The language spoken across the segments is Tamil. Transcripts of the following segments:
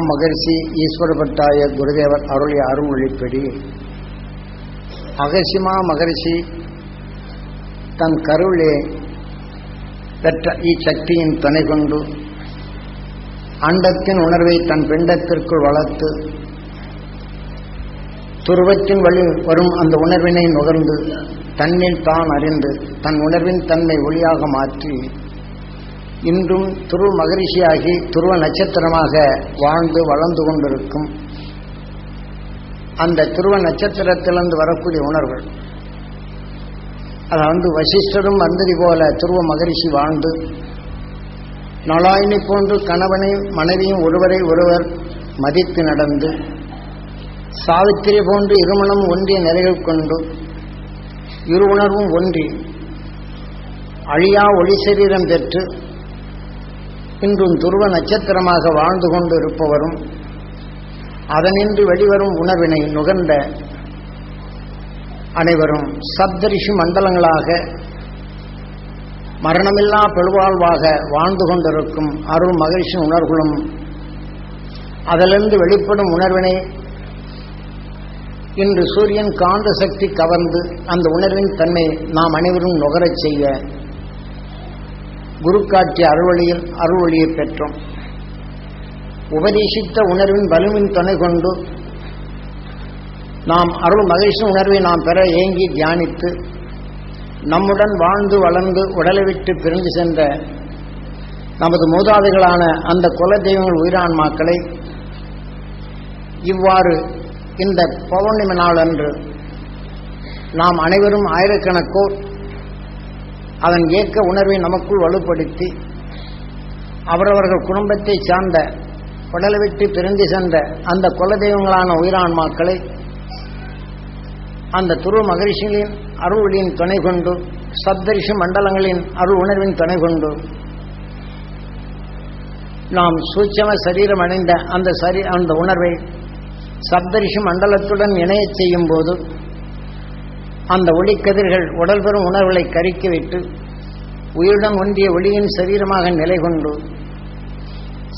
மகர்ஷி ஈஸ்வரபட்டாய குருதேவர் அருளிய அருள் அகசிமா மகர்ஷி தன் கருவிலே பெற்ற இச்சக்தியின் துணை கொண்டு அண்டத்தின் உணர்வை தன் பிண்டத்திற்குள் வளர்த்து துருவத்தின் வழி வரும் அந்த உணர்வினை நுகர்ந்து தன்னில் தான் அறிந்து தன் உணர்வின் தன்மை ஒளியாக மாற்றி இன்றும் துருவ மகரிஷியாகி துருவ நட்சத்திரமாக வாழ்ந்து வளர்ந்து கொண்டிருக்கும் அந்த துருவ நட்சத்திரத்திலிருந்து வரக்கூடிய உணர்வுகள். அதை வந்து வசிஷ்டரும் வந்ததி போல துருவ மகரிஷி வாழ்ந்து நலாயினி போன்று கணவனை மனைவியும் ஒருவரை ஒருவர் மதித்து நடந்து சாவித்திரி போன்று இருமணம் ஒன்றிய நிலைகள் கொண்டு இரு உணர்வும் ஒன்றி அழியா ஒளி சரீரம் பெற்று இன்றும் துருவ நட்சத்திரமாக வாழ்ந்து கொண்டு இருப்பவரும் அதனின்று வெளிவரும் உணர்வினை நுகர்ந்த அனைவரும் சப்தரிஷி மண்டலங்களாக மரணமில்லா பெருவாழ்வாக வாழ்ந்து கொண்டிருக்கும் அருள் மகிழ்ச்சி உணர்வுகளும் அதிலிருந்து வெளிப்படும் உணர்வினை இன்று சூரியன் காந்த சக்தி கவர்ந்து அந்த உணர்வின் தன்மை நாம் அனைவரும் நுகரச் செய்ய குரு காட்டிய அருள்வழியில் அருள்வழியை பெற்றோம். உபதேசித்த உணர்வின் வலுவின் துணை கொண்டு நாம் அருள் மகிழ்ச்சி உணர்வை நாம் பெற ஏங்கி தியானித்து நம்முடன் வாழ்ந்து வளர்ந்து உடலை விட்டு பிரிந்து சென்ற நமது மூதாதைகளான அந்த குல தெய்வங்கள் உயிரான்மாக்களை இவ்வாறு இந்த பௌர்ணமி நாள் அன்று நாம் அனைவரும் ஆயிரக்கணக்கோர் அதன் இயக்க உணர்வை நமக்குள் வலுப்படுத்தி அவரவர்கள் குடும்பத்தை சார்ந்த உடலை விட்டு பிரிந்து சென்ற அந்த குலதெய்வங்களான உயிரான்மாக்களை அந்த துருவ மகரிஷிகளின் அருளின் துணை கொண்டு சப்தரிஷி மண்டலங்களின் அருள் உணர்வின் துணை கொண்டு நாம் சூட்சம சரீரம் அடைந்த அந்த சரி அந்த உணர்வை சப்தரிஷி மண்டலத்துடன் இணையச் செய்யும் போது அந்த ஒளிக்கதிர்கள் உடல் பெறும் உணர்வுகளை கறிக்க விட்டு உயிருடன் ஒன்றிய ஒளியின் சரீரமாக நிலை கொண்டு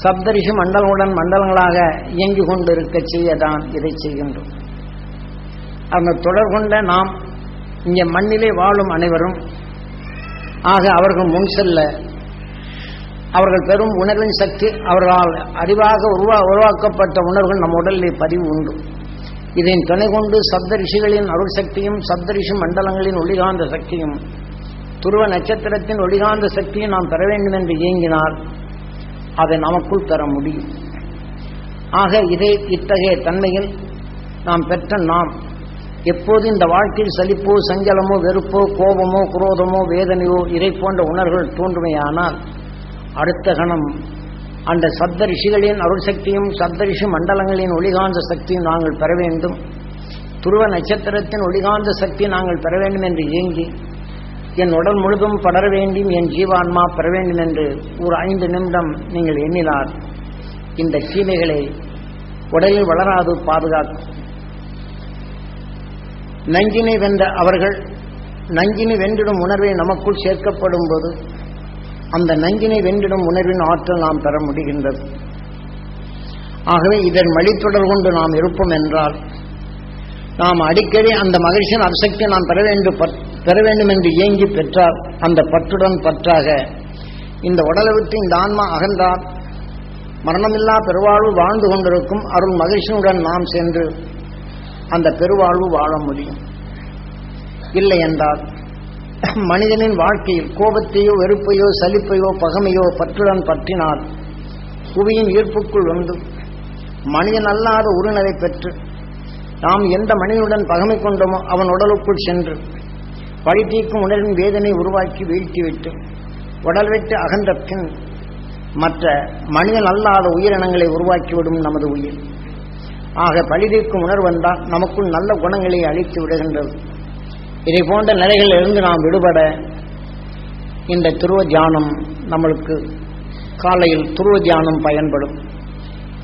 சப்தரிஷி மண்டலங்களுடன் மண்டலங்களாக இயங்கிக் கொண்டு இருக்க செய்யதான் இதை செய்கின்றோம். அந்த தொடர் கொண்ட நாம் இங்கே மண்ணிலே வாழும் அனைவரும் ஆக அவர்கள் முன் செல்ல அவர்கள் பெரும் உணர்வின் சக்தி அவர்களால் அறிவாக உருவா உருவாக்கப்பட்ட உணர்வுகள் நம் உடலில் பதிவு உண்டு. இதன் துணை கொண்டு சப்த ரிஷிகளின் அருள் சக்தியும் சப்த ரிஷி மண்டலங்களின் ஒளிகாந்த சக்தியும் துருவ நட்சத்திரத்தின் ஒளிகாந்த சக்தியும் நாம் பெற வேண்டும் என்று இயங்கினால் அதை நமக்குள் பெற முடியும். ஆக இதை இத்தகைய தன்மையில் நாம் பெற்ற நாம் எப்போது இந்த வாழ்க்கையில் சலிப்போ சஞ்சலமோ வெறுப்போ கோபமோ குரோதமோ வேதனையோ இதை போன்ற உணர்வுகள் தோன்றுமையானால் அடுத்த கணம் அந்த சப்த ரிஷிகளின் அருள் சக்தியும் சப்த ரிஷி மண்டலங்களின் ஒளிகாந்த சக்தியும் நாங்கள் பெற வேண்டும். துருவ நட்சத்திரத்தின் ஒளிகாந்த சக்தி நாங்கள் பெற வேண்டும் என்று இயங்கி என் உடல் முழுதும் படர வேண்டும் என் ஜீவான்மா பெற வேண்டும் என்று ஒரு ஐந்து நிமிடம் நீங்கள் எண்ணினார் இந்த சீமைகளை உடலில் வளராது பாதுகாக்கும். நஞ்சினை வென்ற அவர்கள் நஞ்சினை வென்றிடும் உணர்வை நமக்குள் சேர்க்கப்படும் போது அந்த நஞ்சினை வென்றிடும் உணர்வின் ஆற்றல் நாம் பெற முடிகின்றது. ஆகவே இதன் வழித்தொடர் கொண்டு நாம் இருப்போம் என்றால் நாம் அடிக்கடி அந்த மகிழ்ச்சியின் அரிசக்தியை நாம் பெற வேண்டும் பெற வேண்டும் என்று இயங்கி பெற்றால் அந்த பற்றுடன் பற்றாக இந்த உடலை விட்டு இந்த ஆன்மா அகன்றால் மரணமில்லா பெருவாழ்வு வாழ்ந்து கொண்டிருக்கும் அருள் மகிழ்ச்சியுடன் நாம் சென்று அந்த பெருவாழ்வு வாழ முடியும். இல்லை என்றால் மனிதனின் வாழ்க்கையில் கோபத்தையோ வெறுப்பையோ சலிப்பையோ பகமையோ பற்றுடன் பற்றினால் புவியின் ஈர்ப்புக்குள் வந்து மனிதன் அல்லாத உருநிலை பெற்று நாம் எந்த மனிதனுடன் பகமை கொண்டோமோ அவன் உடலுக்குள் சென்று பழி தீர்க்கும் உணர்வின் வேதனை உருவாக்கி வீழ்த்திவிட்டு உடல் வெட்டு அகன்ற பின் மற்ற மனிதன் அல்லாத உயிரினங்களை உருவாக்கிவிடும் நமது உயிர். ஆக பழிதீர்க்கும் உணர்வு வந்தால் நமக்குள் நல்ல குணங்களை அழித்து விடுகின்றது. இதை போன்ற நிலைகளில் இருந்து நாம் விடுபட இந்த துருவ தியானம் நம்மளுக்கு காலையில் துருவ தியானம் பயன்படும்.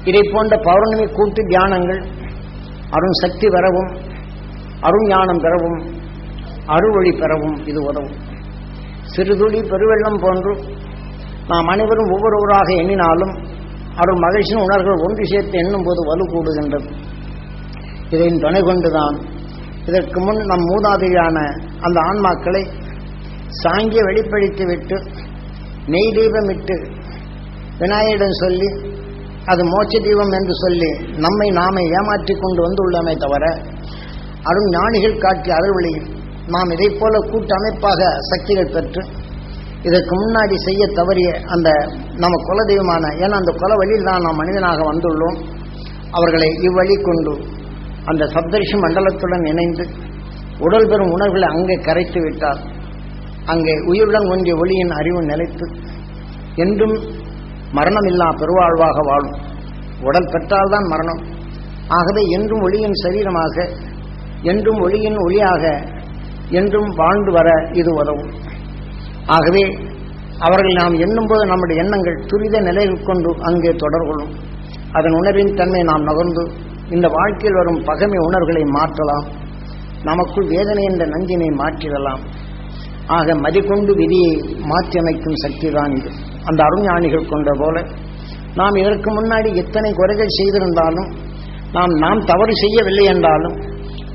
இதை போன்ற பௌர்ணமி கூட்டு தியானங்கள் அருண் சக்தி பெறவும் அருண் ஞானம் பெறவும் அறுவழி பெறவும் இது உதவும். சிறுதுளி பெருவெள்ளம் போன்று நாம் அனைவரும் ஒவ்வொருவராக எண்ணினாலும் அருள் மகிழ்ச்சியின் உணர்வுகள் ஒன்று சேர்த்து எண்ணும் போது வலு கூடுகின்றது இதையும் துணை கொண்டுதான் இதற்கு முன் நம் மூதாதையான அந்த ஆன்மாக்களை சாங்கிய வெளிப்படுத்தி விட்டு நெய் தீபமிட்டு விநாயகரிடம் சொல்லி அது மோட்ச தீபம் என்று சொல்லி நம்மை நாமே ஏமாற்றி கொண்டு வந்துள்ளமே தவிர அருண் ஞானிகள் காட்டிய அருள்வழியில் நாம் இதை போல கூட்டமைப்பாக சக்திகள் பெற்று இதற்கு முன்னாடி செய்ய தவறிய அந்த நம்ம குலதெய்வமான ஏன்னா அந்த குல வழியில் தான் நாம் மனிதனாக வந்துள்ளோம். அவர்களை இவ்வழி கொண்டு அந்த சப்தரிஷி மண்டலத்துடன் இணைந்து உடல் பெறும் உணர்வுகளை அங்கே கரைத்து விட்டார். அங்கே உயிருடன் ஒன்றிய ஒளியின் அறிவு நிலைத்து என்றும் மரணமில்லா பெருவாழ்வாக வாழும். உடல் பெற்றால்தான் மரணம். ஆகவே என்றும் ஒளியின் சரீரமாக என்றும் ஒளியின் ஒளியாக என்றும் வாழ்ந்து வர இது உதவும். ஆகவே அவர்கள் நாம் எண்ணும்போது நம்முடைய எண்ணங்கள் துரித நிலையில் கொண்டு அங்கே தொடர்கொள்ளும். அதன் உணர்வின் தன்மை நாம் நகர்ந்து இந்த வாழ்க்கையில் வரும் பகைமை உணர்வுகளை மாற்றலாம். நமக்குள் வேதனை என்ற நஞ்சினை மாற்றிடலாம். ஆக மதிக்கொண்டு விதியை மாற்றியமைக்கும் சக்தி தான் இது. அந்த அருஞானிகள் கொண்ட போல நாம் இதற்கு முன்னாடி எத்தனை குறைகள் செய்திருந்தாலும் நாம் நாம் தவறு செய்யவில்லை என்றாலும்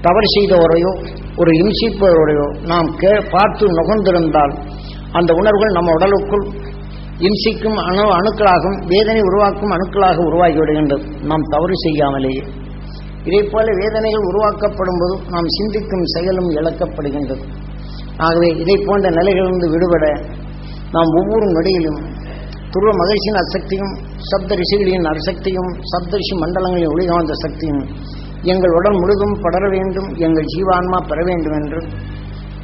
தவறு செய்தவரையோ ஒரு இம்சிப்பவரையோ நாம் கே பார்த்து நுகர்ந்திருந்தால் அந்த உணர்வுகள் நம்ம உடலுக்குள் இம்சிக்கும் அணு அணுக்களாகும் வேதனை உருவாக்கும் அணுக்களாக உருவாகி விடுகின்றது. நாம் தவறு செய்யாமலேயே. இதே போல வேதனைகள் உருவாக்கப்படும் போது நாம் சிந்திக்கும் செயலும் இழக்கப்படுகின்றது. ஆகவே இதை போன்ற நிலைகளிலிருந்து விடுபட நாம் ஒவ்வொரு நொடியிலும் துருவ மகிழ்ச்சியின் அசக்தியும் சப்த ரிஷிகளின் அசக்தியும் சப்தரிஷி மண்டலங்களின் ஒளிகாந்த சக்தியும் எங்கள் உடல் முழுதும் படர வேண்டும் எங்கள் ஜீவான்மா பெற வேண்டும் என்று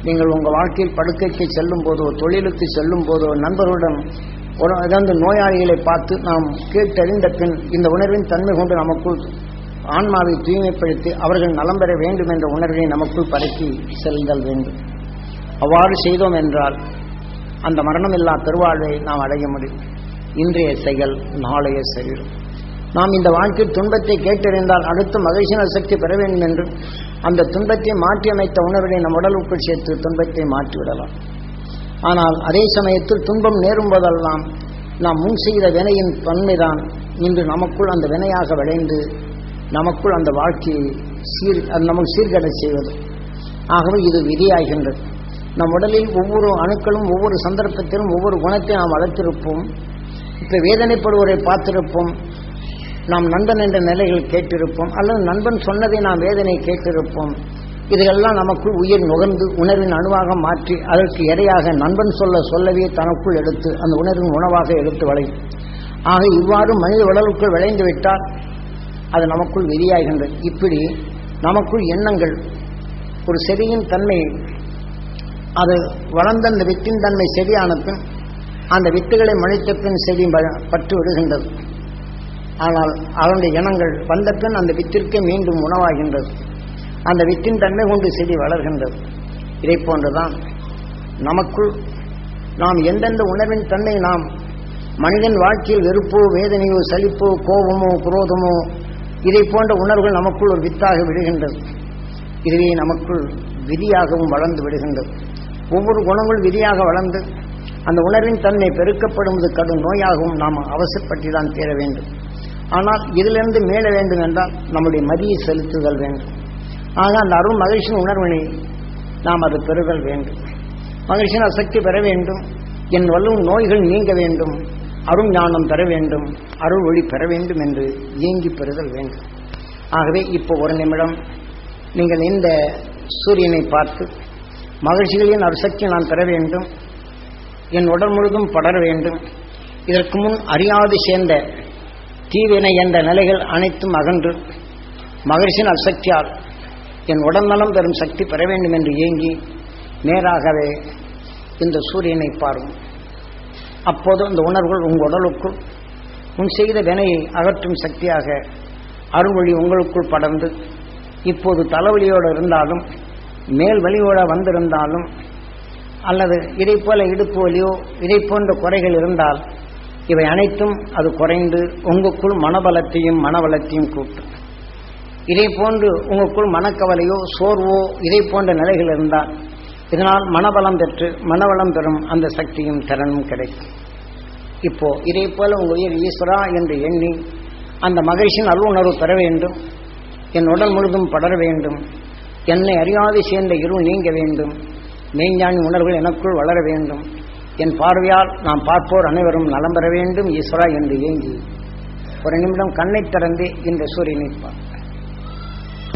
நீங்கள் உங்கள் வாழ்க்கையில் படுக்கைக்கு செல்லும் போதோ தொழிலுக்கு செல்லும் போதோ நண்பர்களுடன் உட- அதாவது நோயாளிகளை பார்த்து நாம் கேட்டறிந்த பின் இந்த உணர்வின் தன்மை கொண்டு நமக்குள் ஆன்மாவை தூய்மைப்படுத்தி அவர்கள் நலம் பெற வேண்டும் என்ற உணர்வை நமக்குள் பரப்பி செல்தல் வேண்டும். அவ்வாறு செய்தோம் என்றால் அந்த மரணமில்லா பெருவாழ்வை நாம் அடைய முடியும். இன்றைய செயல் நாளைய செயல். நாம் இந்த வாழ்க்கை துன்பத்தை கேட்டறிந்தால் அடுத்து மகிழ்ச்சியான சக்தி பெற வேண்டும் என்று அந்த துன்பத்தை மாற்றியமைத்த உணர்வினை நம் உடலுக்குள் சேர்த்து துன்பத்தை மாற்றிவிடலாம். ஆனால் அதே சமயத்தில் துன்பம் நேரும்பதெல்லாம் நாம் முன் செய்த வினையின் தன்மைதான் இன்று நமக்குள் அந்த வினையாக விளைந்து நமக்குள் அந்த வாழ்க்கையை சீர் அது நமக்கு சீர்கடை செய்வது. ஆகவே இது விதியாகின்றது. நம் உடலில் ஒவ்வொரு அணுக்களும் ஒவ்வொரு சந்தர்ப்பத்திலும் ஒவ்வொரு குணத்தை நாம் வளர்த்திருப்போம். இப்போ வேதனைப்படுவரை பார்த்திருப்போம். நாம் நண்பன் என்ற நிலைகள் கேட்டிருப்போம். அல்லது நண்பன் சொன்னதை நாம் வேதனை கேட்டிருப்போம். இதையெல்லாம் நமக்குள் உயிர் நுகர்ந்து உணர்வின் அணுவாக மாற்றி அதற்கு எடையாக நண்பன் சொல்ல சொல்லவே தனக்குள் எடுத்து அந்த உணர்வின் உணவாக எடுத்து வளையும். ஆக இவ்வாறு மனித உடலுக்குள் விளைந்து விட்டால் அது நமக்குள் விதியாகின்றது இப்படி நமக்குள் எண்ணங்கள் ஒரு செடியின் தன்மை அது வளர்ந்த அந்த வித்தின் தன்மை செடியான பின் அந்த வித்துகளை மனித பின் செடி பற்று விடுகின்றது. ஆனால் அதனுடைய இனங்கள் வந்த பின் அந்த வித்திற்கே மீண்டும் உணவாகின்றது. அந்த வித்தின் தன்மை கொண்டு செடி வளர்கின்றது. இதை போன்றுதான் நமக்குள் நாம் எந்தெந்த உணர்வின் தன்மை நாம் மனிதன் வாழ்க்கையில் வெறுப்போ வேதனையோ சலிப்போ கோபமோ குரோதமோ இதை போன்ற உணர்வுகள் நமக்குள் ஒரு வித்தாக விடுகின்றது இதுவே நமக்குள் விதியாகவும் வளர்ந்து விடுகின்றது. ஒவ்வொரு குணங்கள் விதியாக வளர்ந்து அந்த உணர்வின் தன்மை பெருக்கப்படுவது கடும் நோயாகவும் நாம் அவசரப்பட்டு தான் தீர வேண்டும். ஆனால் இதிலிருந்து மீள வேண்டும் என்றால் நம்முடைய மதியை செலுத்துதல் வேண்டும். ஆக அந்த அருள் மகிழ்ச்சியின் உணர்வினை நாம் அது பெறுதல் வேண்டும். மகிழ்ச்சியின் அசக்தி பெற வேண்டும். என் வல்லும் நோய்கள் நீங்க வேண்டும். அருள் ஞானம் பெற வேண்டும். அருள் ஒளி பெற வேண்டும் என்று இயங்கி பெறுதல் வேண்டும். ஆகவே இப்போ ஒரு நிமிடம் நீங்கள் இந்த சூரியனை பார்த்து மகிழ்ச்சிகளின் அரிசக்தி நான் பெற வேண்டும். என் உடல் முழுதும் படர வேண்டும். இதற்கு முன் அறியாது சேர்ந்த தீவினை என்ற நிலைகள் அனைத்தும் அகன்று மகிழ்ச்சியின் அசக்தியால் என் உடல் நலம் பெறும் சக்தி பெற வேண்டும் என்று ஏங்கி நேராகவே இந்த சூரியனை பாரும் அப்போது அந்த உணர்வுகள் உங்கள் உடலுக்குள் உன் செய்த வினையை அகற்றும் சக்தியாக அருள்வழி உங்களுக்குள் படர்ந்து இப்போது தலைவலியோடு இருந்தாலும் மேல் வலியோட வந்திருந்தாலும் அல்லது இதை போல இடுப்பு வலியோ இதை போன்ற குறைகள் இருந்தால் இவை அனைத்தும் அது குறைந்து உங்களுக்குள் மனபலத்தையும் மனவளத்தையும் கூட்டும். இதை போன்று உங்களுக்குள் மனக்கவலையோ சோர்வோ இதை போன்ற நிலைகள் இருந்தால் இதனால் மனபலம் பெற்று மனவளம் பெறும் அந்த சக்தியும் திறனும் கிடைக்கும். இப்போ இதே போல உங்கள் உயிர் ஈஸ்வரா என்று எண்ணி அந்த மகிழ்ச்சியின் அருளுணர்வு பெற வேண்டும் என் உடல் முழுதும் படர வேண்டும் என்னை அறியாது சேர்ந்த இருள் நீங்க வேண்டும் மெய்ஞானி உணர்வுகள் எனக்குள் வளர வேண்டும் என் பார்வையால் நாம் பார்ப்போர் அனைவரும் நலம் பெற வேண்டும் ஈஸ்வரா என்று ஏங்கி ஒரு நிமிடம் கண்ணை திறந்து இந்த சூரியனை பார்க்க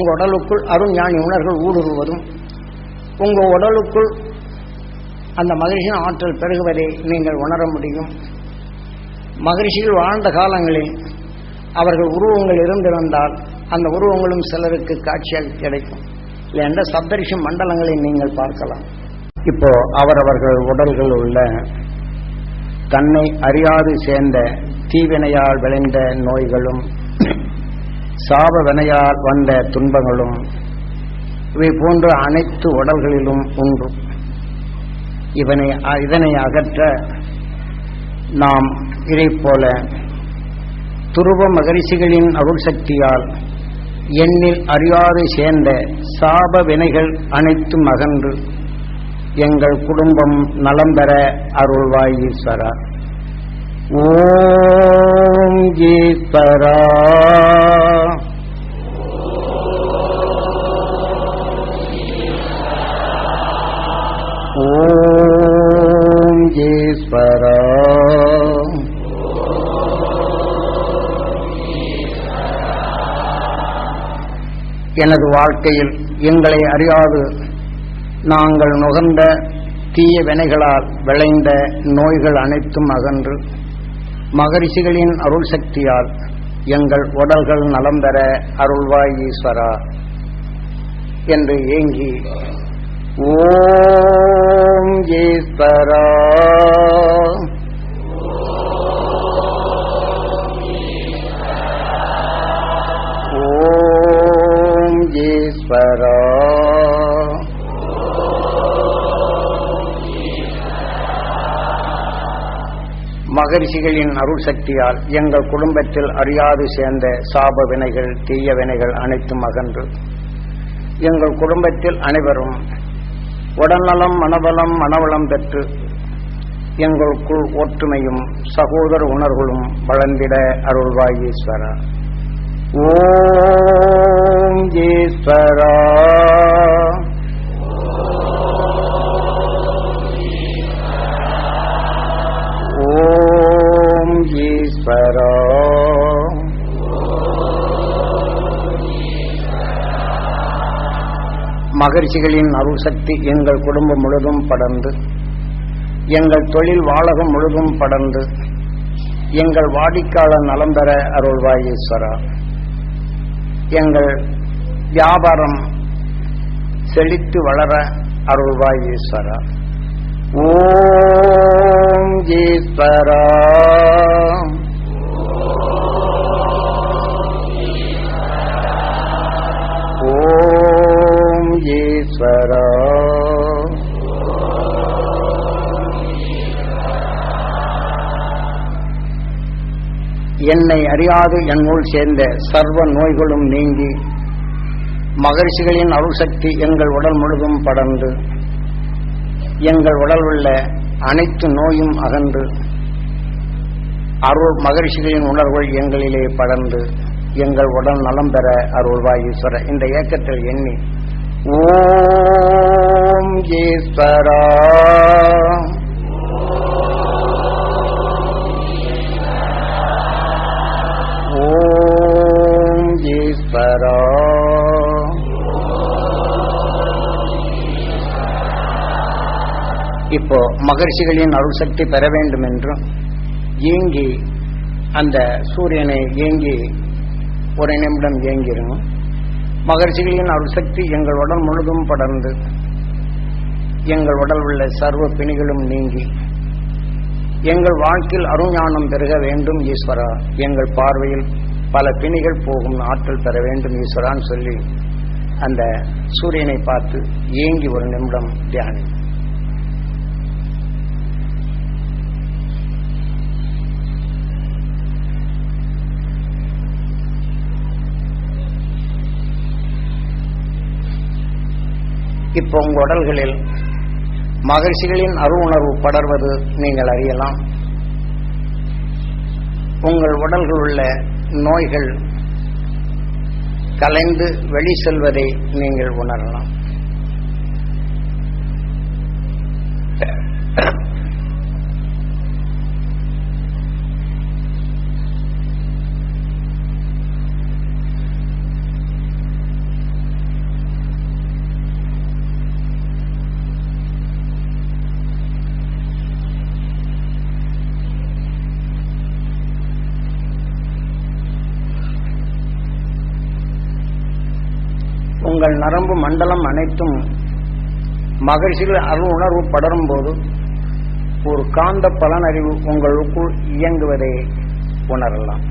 உங்கள் உடலுக்குள் அருஞானி உணர்கள் ஊடுருவதும் உங்கள் உடலுக்குள் அந்த மகிழ்ச்சியின் ஆற்றல் பெருகுவதை நீங்கள் உணர முடியும். மகிழ்ச்சியில் வாழ்ந்த காலங்களில் அவர்கள் உருவங்கள் இருந்திருந்தால் அந்த உருவங்களும் சிலருக்கு காட்சியாக கிடைக்கும். இல்லைன்ற சப்தரிஷி மண்டலங்களை நீங்கள் பார்க்கலாம். இப்போ அவரவர்கள் உடல்கள் உள்ள தன்னை அறியாது சேர்ந்த தீவினையால் விளைந்த நோய்களும் சாப வினையால் வந்த துன்பங்களும் இவை போன்ற அனைத்து உடல்களிலும் உண்டு. இவனை இதனை அகற்ற நாம் இதை போல துருவ மகரிஷிகளின் அருள் சக்தியால் எண்ணில் அறியாது சேர்ந்த சாப வினைகள் அனைத்தும் அகன்று எங்கள் குடும்பம் நலம் பெற அருள்வாய் ஓம் ஈஸ்வரா ஓம் ஈஸ்வரா எனது வாழ்க்கையில் எங்களை அறியாது. நாங்கள் நுகர்ந்த தீய வினைகளால் விளைந்த நோய்கள் அனைத்தும் அகன்று மகரிஷிகளின் அருள் சக்தியால் எங்கள் உடல்கள் நலம் பெற அருள்வாய் ஈஸ்வரா என்று ஏங்கி ஓம் ஈஸ்வரா ஓம் ஈஸ்வரா. மகரிஷிகளின் அருள் சக்தியால் எங்கள் குடும்பத்தில் அறியாது சேர்ந்த சாப வினைகள் தீய வினைகள் அனைத்தும் அகன்று. எங்கள் குடும்பத்தில் அனைவரும் உடல்நலம் மனபலம் மனவளம் பெற்று எங்களுக்குள் ஒற்றுமையும் சகோதர உணர்வுகளும் வளர்ந்திட அருள்வாயீஸ்வரா ஓம் ஈஸ்வரா. மகிழ்ச்சிகளின் அருள் சக்தி எங்கள் குடும்பம் முழுதும் படர்ந்து எங்கள் தொழில் வாழகம் முழுதும் படர்ந்து எங்கள் வாடிக்கையாளர் நலம் பெற அருள்வாய் ஈஸ்வரா. எங்கள் வியாபாரம் செழித்து வளர அருள்வாய் ஈஸ்வரா. ஓம் ஈஸ்வரா. என்னை அறியாது என்னுள் சேர்ந்த சர்வ நோய்களும் நீங்கி மகரிஷிகளின் அருள் சக்தி எங்கள் உடல் முழுதும் படர்ந்து எங்கள் உடல் உள்ள அனைத்து நோயும் அகன்று அருள் மகரிஷிகளின் உணர்வுகள் எங்களிலே படர்ந்து எங்கள் உடல் நலம் பெற அருள்வாய் ஈஸ்வர இந்த இயக்கத்தில் எண்ணி ஓம் ஈஸ்வரா. ஓம் ஈஸ்வரா. இப்போ மகர்ஷிகளின் அருள் சக்தி பெற வேண்டும் என்றும் ஏங்கி அந்த சூரியனை ஏங்கி ஒரு நிமிடம் ஏங்கிருங்க. மகர்ஷிகளின் அருள் சக்தி எங்கள் உடல் முழுதும் படர்ந்து எங்கள் உடல் உள்ள சர்வ பிணிகளும் நீங்கி எங்கள் வாழ்க்கையில் அருஞானம் பெருக வேண்டும் ஈஸ்வரா. எங்கள் பார்வையில் பல பிணிகள் போகும் ஆற்றல் பெற வேண்டும் ஈஸ்வரான்னு சொல்லி அந்த சூரியனை பார்த்து ஏங்கி ஒரு நிமிடம் தியானி இப்போ உங்கள் உடல்களில் மகிழ்ச்சிகளின் அரு உணர்வு படர்வது நீங்கள் அறியலாம். உங்கள் உடல்கள் உள்ள நோய்கள் கலைந்து வெளி செல்வதை நீங்கள் உணரலாம். உங்கள் நரம்பு மண்டலம் அனைத்தும் மகிழ்ச்சிகள் அருணர்வு உணர்வு படரும் போது ஒரு காந்த பலனறிவு உங்களுக்குள் இயங்குவதை உணரலாம்.